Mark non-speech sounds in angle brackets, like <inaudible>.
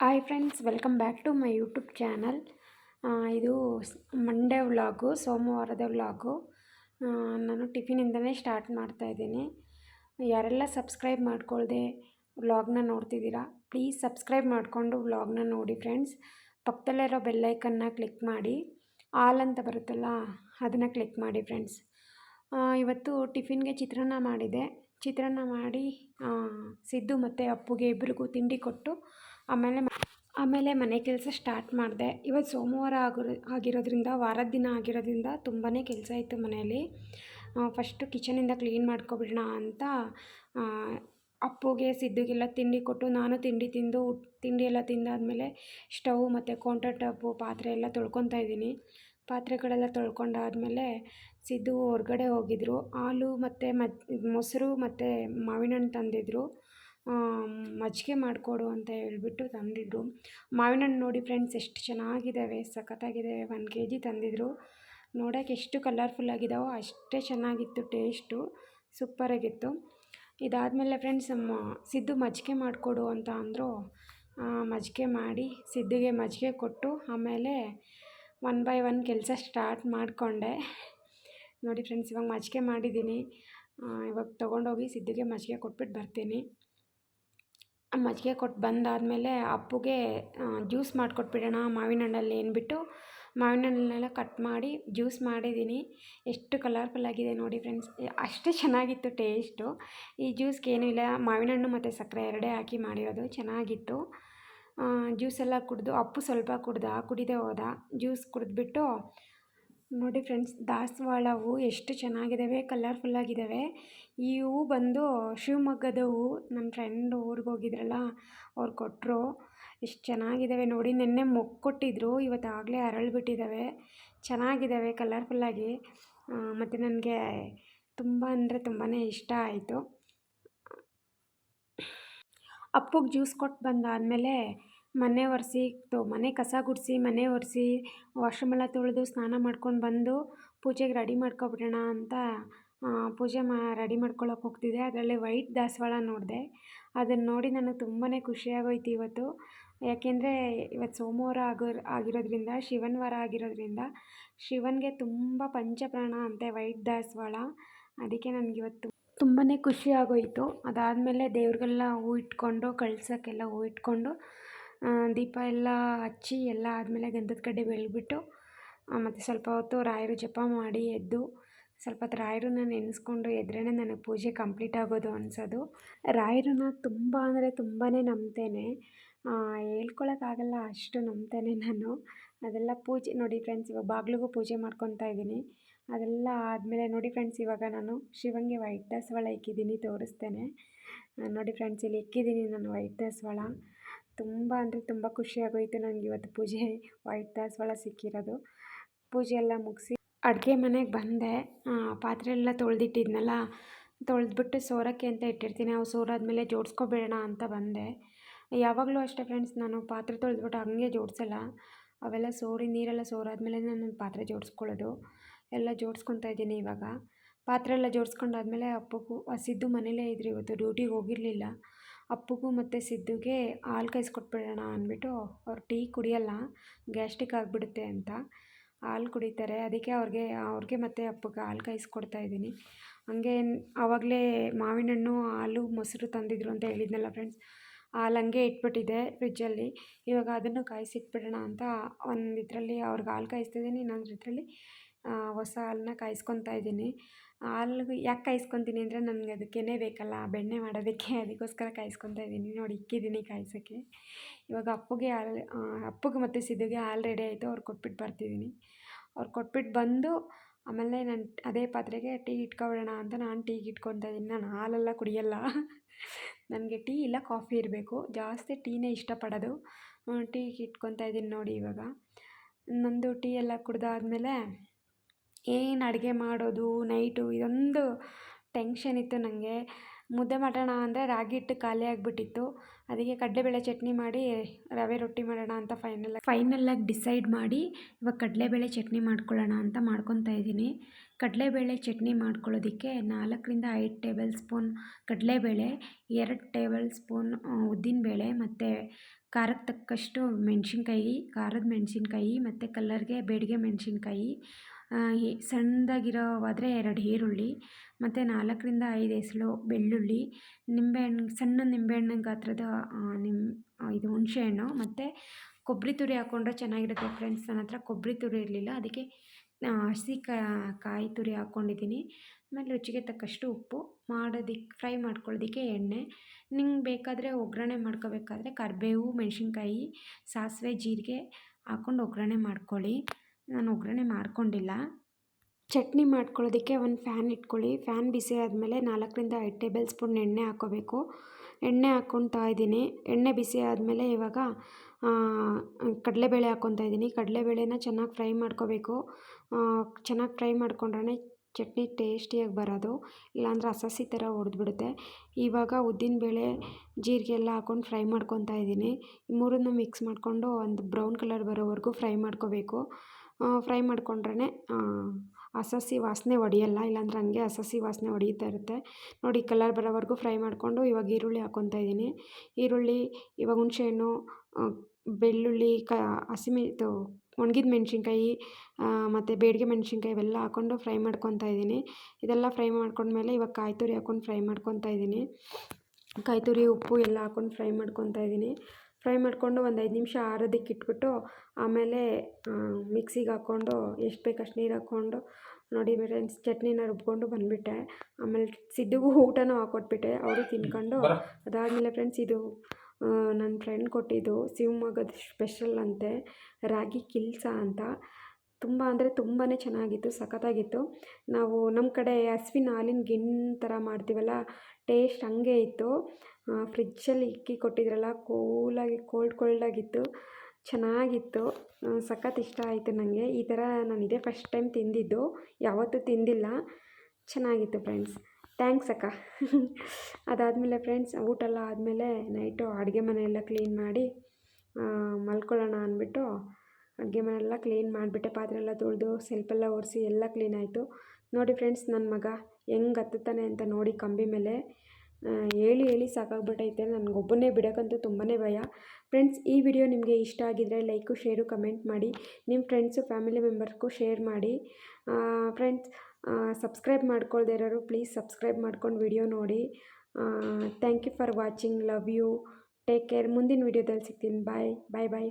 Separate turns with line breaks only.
Hi friends welcome back to my YouTube channel ಇದು Monday vlog ಸೋಮವಾರದ vlog ನಾನು ಟಿಫಿನಿಂದನೇ ಸ್ಟಾರ್ಟ್ ಮಾಡ್ತಾ ಇದ್ದೀನಿ. ಯಾರೆಲ್ಲ ಸಬ್ಸ್ಕ್ರೈಬ್ ಮಾಡ್ಕೊಳ್ದೆ ವ್ಲಾಗ್ನ ನೋಡ್ತಿದ್ದೀರಾ ಪ್ಲೀಸ್ ಸಬ್ಸ್ಕ್ರೈಬ್ ಮಾಡಿಕೊಂಡು ವ್ಲಾಗ್ನ ನೋಡಿ ಫ್ರೆಂಡ್ಸ್ ಪಕ್ಕದಲ್ಲಿರೋ ಬೆಲ್ಲೈಕನ್ನ ಕ್ಲಿಕ್ ಮಾಡಿ ಆಲ್ ಅಂತ ಬರುತ್ತಲ್ಲ, ಅದನ್ನು ಕ್ಲಿಕ್ ಮಾಡಿ ಫ್ರೆಂಡ್ಸ್ ಇವತ್ತು ಟಿಫಿನ್ಗೆ ಚಿತ್ರಾನ್ನ ಮಾಡಿದೆ. ಚಿತ್ರಾನ್ನ ಮಾಡಿ ಸಿದ್ದು ಮತ್ತು ಅಪ್ಪುಗೆ ಇಬ್ಬರಿಗೂ ತಿಂಡಿ ಕೊಟ್ಟು ಆಮೇಲೆ ಆಮೇಲೆ ಮನೆ ಕೆಲಸ ಸ್ಟಾರ್ಟ್ ಮಾಡಿದೆ. ಇವತ್ತು ಸೋಮವಾರ ಆಗಿರೋ, ಆಗಿರೋದ್ರಿಂದ, ವಾರದ ದಿನ ಆಗಿರೋದ್ರಿಂದ ತುಂಬಾ ಕೆಲಸ ಇತ್ತು ಮನೆಯಲ್ಲಿ. ಫಸ್ಟು ಕಿಚನಿಂದ ಕ್ಲೀನ್ ಮಾಡ್ಕೊಬಿಡೋಣ ಅಂತ ಅಪ್ಪುಗೆ ಸಿದ್ದುಗೆಲ್ಲ ತಿಂಡಿ ಕೊಟ್ಟು, ನಾನು ತಿಂಡಿ ತಿಂದು, ತಿಂಡಿ ಎಲ್ಲ ತಿಂದಾದಮೇಲೆ, ಸ್ಟವ್ ಮತ್ತು ಕೌಂಟರ್ ಟಾಪು ಪಾತ್ರೆ ಎಲ್ಲ ತೊಳ್ಕೊತಾ ಇದ್ದೀನಿ. ಪಾತ್ರೆಗಳೆಲ್ಲ ತೊಳ್ಕೊಂಡಾದಮೇಲೆ ಸಿದ್ದು ಹೊರ್ಗಡೆ ಹೋಗಿದ್ರು. ಹಾಲು ಮತ್ತು ಮಜ್ ಮೊಸರು ಮತ್ತು ಮಾವಿನ ಹಣ್ಣು ತಂದಿದ್ದರು ಮಜ್ಜಿಗೆ ಮಾಡಿಕೊಡು ಅಂತ ಹೇಳಿಬಿಟ್ಟು ತಂದಿದ್ದರು ಮಾವಿನ ಹಣ್ಣು ನೋಡಿ ಫ್ರೆಂಡ್ಸ್ ಎಷ್ಟು ಚೆನ್ನಾಗಿದ್ದಾವೆ, ಸಖತ್ತಾಗಿದೆ. ಒಂದು ಕೆ ಜಿ ತಂದಿದ್ದರು ನೋಡೋಕೆ ಎಷ್ಟು ಕಲರ್ಫುಲ್ ಆಗಿದ್ದಾವೋ ಅಷ್ಟೇ ಚೆನ್ನಾಗಿತ್ತು ಟೇಸ್ಟು. ಸೂಪರಾಗಿತ್ತು. ಇದಾದಮೇಲೆ ಫ್ರೆಂಡ್ಸ್ ಸಿದ್ದು ಮಜ್ಜಿಗೆ ಮಾಡಿಕೊಡು ಅಂತ ಅಂದರು. ಮಜ್ಜಿಗೆ ಮಾಡಿ ಸಿದ್ದಿಗೆ ಮಜ್ಜಿಗೆ ಕೊಟ್ಟು ಆಮೇಲೆ ಒನ್ ಬೈ ಒನ್ ಕೆಲಸ ಸ್ಟಾರ್ಟ್ ಮಾಡಿಕೊಂಡೆ. ನೋಡಿ ಫ್ರೆಂಡ್ಸ್ ಇವಾಗ ಮಜ್ಜಿಗೆ ಮಾಡಿದ್ದೀನಿ. ಇವಾಗ ತೊಗೊಂಡೋಗಿ ಸಿದ್ದಿಗೆ ಮಜ್ಜಿಗೆ ಕೊಟ್ಬಿಟ್ಟು ಬರ್ತೀನಿ. ಮಜ್ಜಿಗೆ ಕೊಟ್ಟು ಬಂದಾದಮೇಲೆ ಅಪ್ಪುಗೆ ಜ್ಯೂಸ್ ಮಾಡಿಕೊಟ್ಬಿಡೋಣ. ಮಾವಿನ ಹಣ್ಣಲ್ಲಿ ಏನ್ಬಿಟ್ಟು, ಮಾವಿನ ಹಣ್ಣನ್ನೆಲ್ಲ ಕಟ್ ಮಾಡಿ ಜ್ಯೂಸ್ ಮಾಡಿದ್ದೀನಿ. ಎಷ್ಟು ಕಲರ್ಫುಲ್ ಆಗಿದೆ ನೋಡಿ ಫ್ರೆಂಡ್ಸ್ ಅಷ್ಟೇ ಚೆನ್ನಾಗಿತ್ತು ಟೇಸ್ಟು ಈ ಜ್ಯೂಸ್ಗೆ ಏನೂ ಇಲ್ಲ. ಮಾವಿನ ಹಣ್ಣು ಮತ್ತು ಸಕ್ಕರೆ ಎರಡೇ ಹಾಕಿ ಮಾಡಿರೋದು ಚೆನ್ನಾಗಿತ್ತು. ಜ್ಯೂಸೆಲ್ಲ ಕುಡಿದು, ಅಪ್ಪು ಸ್ವಲ್ಪ ಕುಡ್ದ ಕುಡಿದೇ ಹೋದ. ಜ್ಯೂಸ್ ಕುಡಿದ್ಬಿಟ್ಟು, ನೋಡಿ ಫ್ರೆಂಡ್ಸ್ ದಾಸವಾಳ ಹೂವು ಎಷ್ಟು ಚೆನ್ನಾಗಿದ್ದಾವೆ ಕಲರ್ಫುಲ್ಲಾಗಿದ್ದಾವೆ ಈ ಹೂವು ಬಂದು ಶಿವಮೊಗ್ಗದ ಹೂವು ನನ್ನ ಫ್ರೆಂಡ್ ಊರಿಗೆ ಹೋಗಿದ್ರಲ್ಲ, ಅವ್ರು ಕೊಟ್ಟರು ಎಷ್ಟು ಚೆನ್ನಾಗಿದ್ದಾವೆ ನೋಡಿ, ನಿನ್ನೆ ಮೊಕ್ಕೊಟ್ಟಿದ್ರು ಇವತ್ತಾಗಲೇ ಅರಳಿಬಿಟ್ಟಿದ್ದಾವೆ ಚೆನ್ನಾಗಿದ್ದಾವೆ ಕಲರ್ಫುಲ್ಲಾಗಿ ಮತ್ತು ನನಗೆ ತುಂಬ ಅಂದರೆ ತುಂಬಾ ಇಷ್ಟ ಆಯಿತು. ಅಪ್ಪುಗೆ ಜ್ಯೂಸ್ ಕೊಟ್ಟು ಬಂದಾದಮೇಲೆ ಮನೆ ಒರೆಸಿ ಮನೆ ಕಸ ಗುಡಿಸಿ, ಮನೆ ಒರೆಸಿ ವಾಶ್ರೂಮೆಲ್ಲ ತೊಳೆದು ಸ್ನಾನ ಮಾಡ್ಕೊಂಡು ಬಂದು ಪೂಜೆಗೆ ರೆಡಿ ಮಾಡ್ಕೊಬಿಡೋಣ ಅಂತ ಪೂಜೆ ಮಾ, ರೆಡಿ ಮಾಡ್ಕೊಳ್ಳೋಕೆ ಹೋಗ್ತಿದ್ದೆ. ಅದರಲ್ಲಿ ವೈಟ್ ದಾಸವಾಳ ನೋಡಿದೆ. ಅದನ್ನು ನೋಡಿ ನನಗೆ ತುಂಬಾ ಖುಷಿಯಾಗೋಯ್ತು ಇವತ್ತು. ಯಾಕೆಂದರೆ ಇವತ್ತು ಸೋಮವಾರ ಆಗೋ, ಆಗಿರೋದ್ರಿಂದ, ಶಿವನ ವಾರ ಆಗಿರೋದ್ರಿಂದ ಶಿವನಿಗೆ ತುಂಬ ಪಂಚಪ್ರಾಣ ಅಂತೆ ವೈಟ್ ದಾಸವಾಳ. ಅದಕ್ಕೆ ನನಗಿವತ್ತು ತುಂಬಾ ಖುಷಿ ಆಗೋಯಿತು. ಅದಾದಮೇಲೆ ದೇವ್ರಿಗೆಲ್ಲ ಹೂ ಇಟ್ಕೊಂಡು, ಕಳ್ಸೋಕ್ಕೆಲ್ಲ ಹೂ ಇಟ್ಕೊಂಡು ದೀಪ ಎಲ್ಲ ಹಚ್ಚಿ ಎಲ್ಲ ಆದಮೇಲೆ ಗಂಧದ ಕಡ್ಡಿ ಬೆಳಗ್ಬಿಟ್ಟು ಮತ್ತು ಸ್ವಲ್ಪ ಹೊತ್ತು ರಾಯರು ಜಪ ಮಾಡಿ ಎದ್ದು, ಸ್ವಲ್ಪ ಹೊತ್ತು ರಾಯರನ್ನ ನೆನೆಸ್ಕೊಂಡು ಎದ್ರೇ ನನಗೆ ಪೂಜೆ ಕಂಪ್ಲೀಟ್ ಆಗೋದು ಅನ್ಸೋದು. ರಾಯರನ್ನ ತುಂಬ ಅಂದರೆ ತುಂಬಾ ನಂಬ್ತೇನೆ. ಹೇಳ್ಕೊಳಕ್ಕಾಗಲ್ಲ ಅಷ್ಟು ನಂಬ್ತೇನೆ ನಾನು. ಅದೆಲ್ಲ ಪೂಜೆ, ನೋಡಿ ಫ್ರೆಂಡ್ಸ್ ಇವಾಗ ಬಾಗಿಲಿಗೂ ಪೂಜೆ ಮಾಡ್ಕೊತಾ ಇದ್ದೀನಿ. ಅದೆಲ್ಲ ಆದಮೇಲೆ ನೋಡಿ ಫ್ರೆಂಡ್ಸ್ ಇವಾಗ ನಾನು ಶಿವಂಗೆ ವೈಟ್ ದಾಸವಾಳ ಇಕ್ಕಿದ್ದೀನಿ, ತೋರಿಸ್ತೇನೆ. ನೋಡಿ ಫ್ರೆಂಡ್ಸ್ ಇಲ್ಲಿ ಇಕ್ಕಿದ್ದೀನಿ ನಾನು ವೈಟ್ ದಾಸವಾಳ ತುಂಬ ಅಂದರೆ ತುಂಬ ಖುಷಿಯಾಗೋಯಿತು ನನಗೆ ಇವತ್ತು ಪೂಜೆ ವೈಟ್ ದಾಸವಾಳ ಸಿಕ್ಕಿರೋದು. ಪೂಜೆ ಎಲ್ಲ ಮುಗಿಸಿ ಅಡುಗೆ ಮನೆಗೆ ಬಂದೆ. ಪಾತ್ರೆ ಎಲ್ಲ ತೊಳೆದಿಟ್ಟಿದ್ನಲ್ಲ, ತೊಳೆದ್ಬಿಟ್ಟು ಸೋರೋಕ್ಕೆ ಅಂತ ಇಟ್ಟಿರ್ತೀನಿ. ಅವು ಸೋರಾದ್ಮೇಲೆ ಜೋಡಿಸ್ಕೊಬೇಡೋಣ ಅಂತ ಬಂದೆ. ಯಾವಾಗಲೂ ಅಷ್ಟೇ ಫ್ರೆಂಡ್ಸ್ ನಾನು ಪಾತ್ರೆ ತೊಳೆದ್ಬಿಟ್ಟು ಹಂಗೆ ಜೋಡಿಸಲ್ಲ. ಅವೆಲ್ಲ ಸೋರಿ, ನೀರೆಲ್ಲ ಸೋರಾದ್ಮೇಲೆ ನಾನು ಪಾತ್ರೆ ಜೋಡಿಸ್ಕೊಳ್ಳೋದು. ಎಲ್ಲ ಜೋಡಿಸ್ಕೊತಾ ಇದ್ದೀನಿ ಇವಾಗ. ಪಾತ್ರೆ ಎಲ್ಲ ಜೋಡಿಸ್ಕೊಂಡಾದ್ಮೇಲೆ ಅಪ್ಪಗೂ ಸಿದ್ದು ಮನೇಲೇ ಇದ್ರು ಇವತ್ತು, ಡ್ಯೂಟಿಗೆ ಹೋಗಿರಲಿಲ್ಲ. ಅಪ್ಪಗೂ ಮತ್ತು ಸಿದ್ದುಗೆ ಹಾಲು ಕಾಯಿಸ್ಕೊಟ್ಬಿಡೋಣ ಅಂದ್ಬಿಟ್ಟು ಅವ್ರು ಟೀ ಕುಡಿಯೋಲ್ಲ, ಗ್ಯಾಸ್ಟ್ರಿಕ್ ಆಗಿಬಿಡುತ್ತೆ ಅಂತ ಹಾಲು ಕುಡಿತಾರೆ. ಅದಕ್ಕೆ ಅವ್ರಿಗೆ ಅವ್ರಿಗೆ ಮತ್ತು ಅಪ್ಪಗೆ ಹಾಲು ಕಾಯಿಸ್ಕೊಡ್ತಾ ಇದ್ದೀನಿ. ಹಂಗೆ ಆವಾಗಲೇ ಮಾವಿನ ಹಣ್ಣು ಹಾಲು, ಮೊಸರು ತಂದಿದ್ರು ಅಂತ ಹೇಳಿದ್ನಲ್ಲ ಫ್ರೆಂಡ್ಸ್ ಹಾಲು ಹಂಗೆ ಇಟ್ಬಿಟ್ಟಿದೆ ಫ್ರಿಜ್ಜಲ್ಲಿ ಇವಾಗ ಅದನ್ನು ಕಾಯಿಸಿಟ್ಬಿಡೋಣ ಅಂತ ಒಂದು ಇದರಲ್ಲಿ ಅವ್ರಿಗೆ ಹಾಲು ಕಾಯಿಸ್ತಿದ್ದೀನಿ ಇನ್ನೊಂದು ಇದರಲ್ಲಿ ಹೊಸ ಹಾಲನ್ನ ಕಾಯಿಸ್ಕೊತಾ ಇದ್ದೀನಿ. ಹಾಲು ಯಾಕೆ ಕಾಯಿಸ್ಕೊತೀನಿ ಅಂದರೆ ನನಗೆ ಅದಕ್ಕೇ ಬೇಕಲ್ಲ, ಬೆಣ್ಣೆ ಮಾಡೋದಕ್ಕೆ <laughs> ಅದಕ್ಕೋಸ್ಕರ ಕಾಯಿಸ್ಕೊತಾ ಇದ್ದೀನಿ. ನೋಡಿ, ಇಕ್ಕಿದ್ದೀನಿ ಕಾಯಿಸೋಕ್ಕೆ. ಇವಾಗ ಅಪ್ಪುಗೆ ಹಾಲು ಅಪ್ಪುಗೆ ಮತ್ತು ಸಿದ್ದುಗೆ ಹಾಲು ರೆಡಿ ಆಯಿತು, ಅವ್ರು ಕೊಟ್ಬಿಟ್ಟು ಬರ್ತಿದ್ದೀನಿ. ಅವ್ರು ಕೊಟ್ಬಿಟ್ಟು ಬಂದು ಆಮೇಲೆ ನಾನು ಅದೇ ಪಾತ್ರೆಗೆ ಟೀ ಇಟ್ಕೊಬಿಡೋಣ ಅಂತ ನಾನು ಟೀ ಇಟ್ಕೊತಾ ಇದ್ದೀನಿ. ನಾನು ಹಾಲೆಲ್ಲ ಕುಡಿಯಲ್ಲ. <laughs> ನನಗೆ ಟೀ ಇಲ್ಲ, ಕಾಫಿ ಇರಬೇಕು. ಜಾಸ್ತಿ ಟೀನೇ ಇಷ್ಟಪಡೋದು. ಟೀ ಇಟ್ಕೊತಾ ಇದ್ದೀನಿ ನೋಡಿ ಇವಾಗ. ನಂದು ಟೀ ಎಲ್ಲ ಕುಡ್ದಾದ್ಮೇಲೆ ಏನು ಅಡುಗೆ ಮಾಡೋದು ನೈಟು ಇದೊಂದು ಟೆನ್ಷನ್ ಇತ್ತು ನನಗೆ ಮುದ್ದೆ ಮಾಡೋಣ ಅಂದರೆ ರಾಗಿ ಹಿಟ್ಟು ಖಾಲಿ ಆಗಿಬಿಟ್ಟಿತ್ತು. ಅದಕ್ಕೆ ಕಡಲೆಬೇಳೆ ಚಟ್ನಿ ಮಾಡಿ ರವೆ ರೊಟ್ಟಿ ಮಾಡೋಣ ಅಂತ ಫೈನಲ್ ಫೈನಲಾಗಿ ಡಿಸೈಡ್ ಮಾಡಿ ಇವಾಗ ಕಡಲೆಬೇಳೆ ಚಟ್ನಿ ಮಾಡ್ಕೊಳ್ಳೋಣ ಅಂತ ಮಾಡ್ಕೊತಾ ಇದ್ದೀನಿ. ಕಡಲೆಬೇಳೆ ಚಟ್ನಿ ಮಾಡ್ಕೊಳ್ಳೋದಕ್ಕೆ ನಾಲ್ಕರಿಂದ ಐದು ಟೇಬಲ್ ಸ್ಪೂನ್ ಕಡಲೆಬೇಳೆ, ಎರಡು ಟೇಬಲ್ ಸ್ಪೂನ್ ಉದ್ದಿನಬೇಳೆ ಮತ್ತು ಖಾರಕ್ಕೆ ತಕ್ಕಷ್ಟು ಮೆಣಸಿನ್ಕಾಯಿ, ಖಾರದ ಮೆಣಸಿನ್ಕಾಯಿ ಮತ್ತು ಕಲ್ಲರ್ಗೆ ಬೇಡಿಗೆ ಮೆಣಸಿನ್ಕಾಯಿ ಸಣ್ಣದಾಗಿರೋವಾದರೆ ಎರಡು ಈರುಳ್ಳಿ, ಮತ್ತು ನಾಲ್ಕರಿಂದ ಐದು ಎಸಳು ಬೆಳ್ಳುಳ್ಳಿ ನಿಂಬೆಹಣ್ಣು ಸಣ್ಣ ನಿಂಬೆಹಣ್ಣಿನ ಗಾತ್ರದ ನಿಮ್ ಇದು ಹುಣಸೆಹಣ್ಣು, ಮತ್ತು ಕೊಬ್ಬರಿ ತುರಿ ಹಾಕ್ಕೊಂಡ್ರೆ ಚೆನ್ನಾಗಿರುತ್ತೆ ಫ್ರೆಂಡ್ಸ್. ನನ್ನ ಹತ್ರ ಕೊಬ್ಬರಿ ತುರಿ ಇರಲಿಲ್ಲ, ಅದಕ್ಕೆ ಹಸಿ ಕಾಯಿ ತುರಿ ಹಾಕ್ಕೊಂಡಿದ್ದೀನಿ ಆಮೇಲೆ ರುಚಿಗೆ ತಕ್ಕಷ್ಟು ಉಪ್ಪು ಮಾಡೋದಿಕ್ಕೆ ಫ್ರೈ ಮಾಡ್ಕೊಳ್ಳೋದಕ್ಕೆ ಎಣ್ಣೆ. ನಿಂಗೆ ಬೇಕಾದರೆ ಒಗ್ಗರಣೆ ಮಾಡ್ಕೋಬೇಕಾದ್ರೆ ಕರಿಬೇವು, ಮೆಣಸಿನ್ಕಾಯಿ, ಸಾಸಿವೆ, ಜೀರಿಗೆ ಹಾಕ್ಕೊಂಡು ಒಗ್ಗರಣೆ ಮಾಡ್ಕೊಳ್ಳಿ. ನಾನು ಒಗ್ಗರಣೆ ಮಾಡ್ಕೊಂಡಿಲ್ಲ. ಚಟ್ನಿ ಮಾಡ್ಕೊಳ್ಳೋದಕ್ಕೆ ಒಂದು ಫ್ಯಾನ್ ಇಟ್ಕೊಳ್ಳಿ. ಫ್ಯಾನ್ ಬಿಸಿ ಆದಮೇಲೆ ನಾಲ್ಕರಿಂದ ಐದು ಟೇಬಲ್ ಸ್ಪೂನ್ ಎಣ್ಣೆ ಹಾಕ್ಕೋಬೇಕು. ಎಣ್ಣೆ ಹಾಕ್ಕೊತಾ ಇದ್ದೀನಿ. ಎಣ್ಣೆ ಬಿಸಿ ಆದಮೇಲೆ ಇವಾಗ ಕಡಲೆಬೇಳೆ ಹಾಕ್ಕೊತಾ ಇದ್ದೀನಿ. ಕಡಲೆಬೇಳೆನ ಚೆನ್ನಾಗಿ ಫ್ರೈ ಮಾಡ್ಕೋಬೇಕು. ಚೆನ್ನಾಗಿ ಫ್ರೈ ಮಾಡ್ಕೊಂಡ್ರೆ ಚಟ್ನಿ ಟೇಸ್ಟಿಯಾಗಿ ಬರೋದು. ಇಲ್ಲಾಂದ್ರೆ ಹಸಸಿ ಥರ ಹೊಡೆದ್ಬಿಡುತ್ತೆ ಇವಾಗ ಉದ್ದಿನಬೇಳೆ ಜೀರಿಗೆ ಎಲ್ಲ ಹಾಕ್ಕೊಂಡು ಫ್ರೈ ಮಾಡ್ಕೊತಾ ಇದ್ದೀನಿ. ಮೂರನ್ನು ಮಿಕ್ಸ್ ಮಾಡಿಕೊಂಡು ಒಂದು ಬ್ರೌನ್ ಕಲರ್ ಬರೋವರೆಗೂ ಫ್ರೈ ಮಾಡ್ಕೋಬೇಕು. ಫ್ರೈ ಮಾಡ್ಕೊಂಡ್ರೆ ಹಸಿ ವಾಸನೆ ಹೊಡಿಯಲ್ಲ ಇಲ್ಲಾಂದ್ರೆ ಹಂಗೆ ಹಸಸಿ ವಾಸನೆ ಹೊಡಿತಾ ಇರುತ್ತೆ. ನೋಡಿ ಕಲರ್ ಬರೋವರೆಗೂ ಫ್ರೈ ಮಾಡಿಕೊಂಡು ಇವಾಗ ಈರುಳ್ಳಿ ಹಾಕ್ಕೊತಾ ಇದ್ದೀನಿ. ಈರುಳ್ಳಿ, ಇವಾಗ ಹುಣಸೆಹಣ್ಣು ಬೆಳ್ಳುಳ್ಳಿ, ಕ, ಹಸಿಮೆ, ಇದು ಒಣಗಿದ ಮೆಣಸಿನ್ಕಾಯಿ ಮತ್ತು ಬೇಡಿಗೆ ಮೆಣಸಿನ್ಕಾಯಿ ಇವೆಲ್ಲ ಹಾಕ್ಕೊಂಡು ಫ್ರೈ ಮಾಡ್ಕೊತಾ ಇದ್ದೀನಿ. ಇದೆಲ್ಲ ಫ್ರೈ ಮಾಡ್ಕೊಂಡ್ಮೇಲೆ ಇವಾಗ ಕಾಯಿ ತುರಿ ಹಾಕ್ಕೊಂಡು ಫ್ರೈ ಮಾಡ್ಕೊತಾ ಇದ್ದೀನಿ. ಕಾಯಿ ತುರಿ ಉಪ್ಪು ಎಲ್ಲ ಹಾಕ್ಕೊಂಡು ಫ್ರೈ ಮಾಡ್ಕೊತಾ ಇದ್ದೀನಿ. ಫ್ರೈ ಮಾಡಿಕೊಂಡು ಒಂದು ಐದು ನಿಮಿಷ ಆರೋದಕ್ಕೆ ಇಟ್ಬಿಟ್ಟು ಆಮೇಲೆ ಮಿಕ್ಸಿಗೆ ಹಾಕ್ಕೊಂಡು ಎಷ್ಟು ಬೇಕು ಅಷ್ಟು ನೀರು ಹಾಕ್ಕೊಂಡು ನೋಡಿ ಫ್ರೆಂಡ್ಸ್ ಚಟ್ನಿನ ರುಬ್ಕೊಂಡು ಬಂದುಬಿಟ್ಟೆ. ಆಮೇಲೆ ಸಿದ್ದುಗೂ ಊಟನೂ ಹಾಕ್ಕೊಟ್ಬಿಟ್ಟೆ ಅವರು ತಿನ್ಕೊಂಡು ಅದಾದಮೇಲೆ ಫ್ರೆಂಡ್ಸ್ ಇದು ನನ್ನ ಫ್ರೆಂಡ್ ಕೊಟ್ಟಿದ್ದು ಶಿವಮೊಗ್ಗದ ಸ್ಪೆಷಲ್ ಅಂತೆ. ರಾಗಿ ಕಿಲ್ಸ ಅಂತ. ತುಂಬ ಅಂದರೆ ತುಂಬಾ ಚೆನ್ನಾಗಿತ್ತು ಸಖತ್ತಾಗಿತ್ತು. ನಾವು ನಮ್ಮ ಕಡೆ ಹಸ್ವಿನ ಹಾಲಿನ ಗಿಣ್ಣು ಥರ ಮಾಡ್ತೀವಲ್ಲ ಟೇಸ್ಟ್ ಹಂಗೆ ಇತ್ತು. ಫ್ರಿಜ್ಜಲ್ಲಿ ಇಕ್ಕಿ ಕೊಟ್ಟಿದ್ರಲ್ಲ ಕೂಲಾಗಿ ಕೋಲ್ಡ್ ಕೋಲ್ಡಾಗಿತ್ತು ಚೆನ್ನಾಗಿತ್ತು. ಸಖತ್ ಇಷ್ಟ ಆಯಿತು ನನಗೆ ಈ ಥರ ನಾನು ಇದೇ ಫಸ್ಟ್ ಟೈಮ್ ತಿಂದಿದ್ದು. ಯಾವತ್ತೂ ತಿಂದಿಲ್ಲ. ಚೆನ್ನಾಗಿತ್ತು ಫ್ರೆಂಡ್ಸ್ ಥ್ಯಾಂಕ್ಸ್ ಅಕ್ಕ. <laughs> ಅದಾದಮೇಲೆ ಫ್ರೆಂಡ್ಸ್ ಊಟ ಎಲ್ಲ ಆದಮೇಲೆ ನೈಟು ಅಡುಗೆ ಮನೆಯೆಲ್ಲ ಕ್ಲೀನ್ ಮಾಡಿ ಮಲ್ಕೊಳ್ಳೋಣ ಅಂದ್ಬಿಟ್ಟು ಅಡುಗೆ ಮನೆಯೆಲ್ಲ ಕ್ಲೀನ್ ಮಾಡಿಬಿಟ್ಟೆ. ಪಾತ್ರೆ ಎಲ್ಲ ತೊಳೆದು ಸೆಲ್ಫೆಲ್ಲ ಒರೆಸಿ ಎಲ್ಲ ಕ್ಲೀನ್ ಆಯಿತು. ನೋಡಿ ಫ್ರೆಂಡ್ಸ್ ನನ್ನ ಮಗ ಹೆಂಗೆ ಹತ್ತುತ್ತಾನೆ ಅಂತ ನೋಡಿ ಕಂಬಿ ಮೇಲೆ. ಹೇಳಿ ಹೇಳಿ ಸಾಕಾಗ್ಬಿಟ್ಟೈತೆ. ನನಗೊಬ್ಬನೇ ಬಿಡೋಕ್ಕಂತೂ ತುಂಬಾ ಭಯ. ಫ್ರೆಂಡ್ಸ್, ಈ ವಿಡಿಯೋ ನಿಮಗೆ ಇಷ್ಟ ಆಗಿದ್ದರೆ ಲೈಕು, ಶೇರು, ಕಮೆಂಟ್ ಮಾಡಿ. ನಿಮ್ಮ ಫ್ರೆಂಡ್ಸು, ಫ್ಯಾಮಿಲಿ ಮೆಂಬರ್ಸ್ಗೂ ಶೇರ್ ಮಾಡಿ. ಫ್ರೆಂಡ್ಸ್ ಸಬ್ಸ್ಕ್ರೈಬ್ ಮಾಡ್ಕೊಳ್ದೇ ಇರೋರು ಪ್ಲೀಸ್ ಸಬ್ಸ್ಕ್ರೈಬ್ ಮಾಡ್ಕೊಂಡು ವಿಡಿಯೋ ನೋಡಿ. Thank you for watching. Love you. Take care. ಮುಂದಿನ ವಿಡಿಯೋದಲ್ಲಿ ಸಿಗ್ತೀನಿ. ಬಾಯ್. ಬಾಯ್ ಬಾಯ್.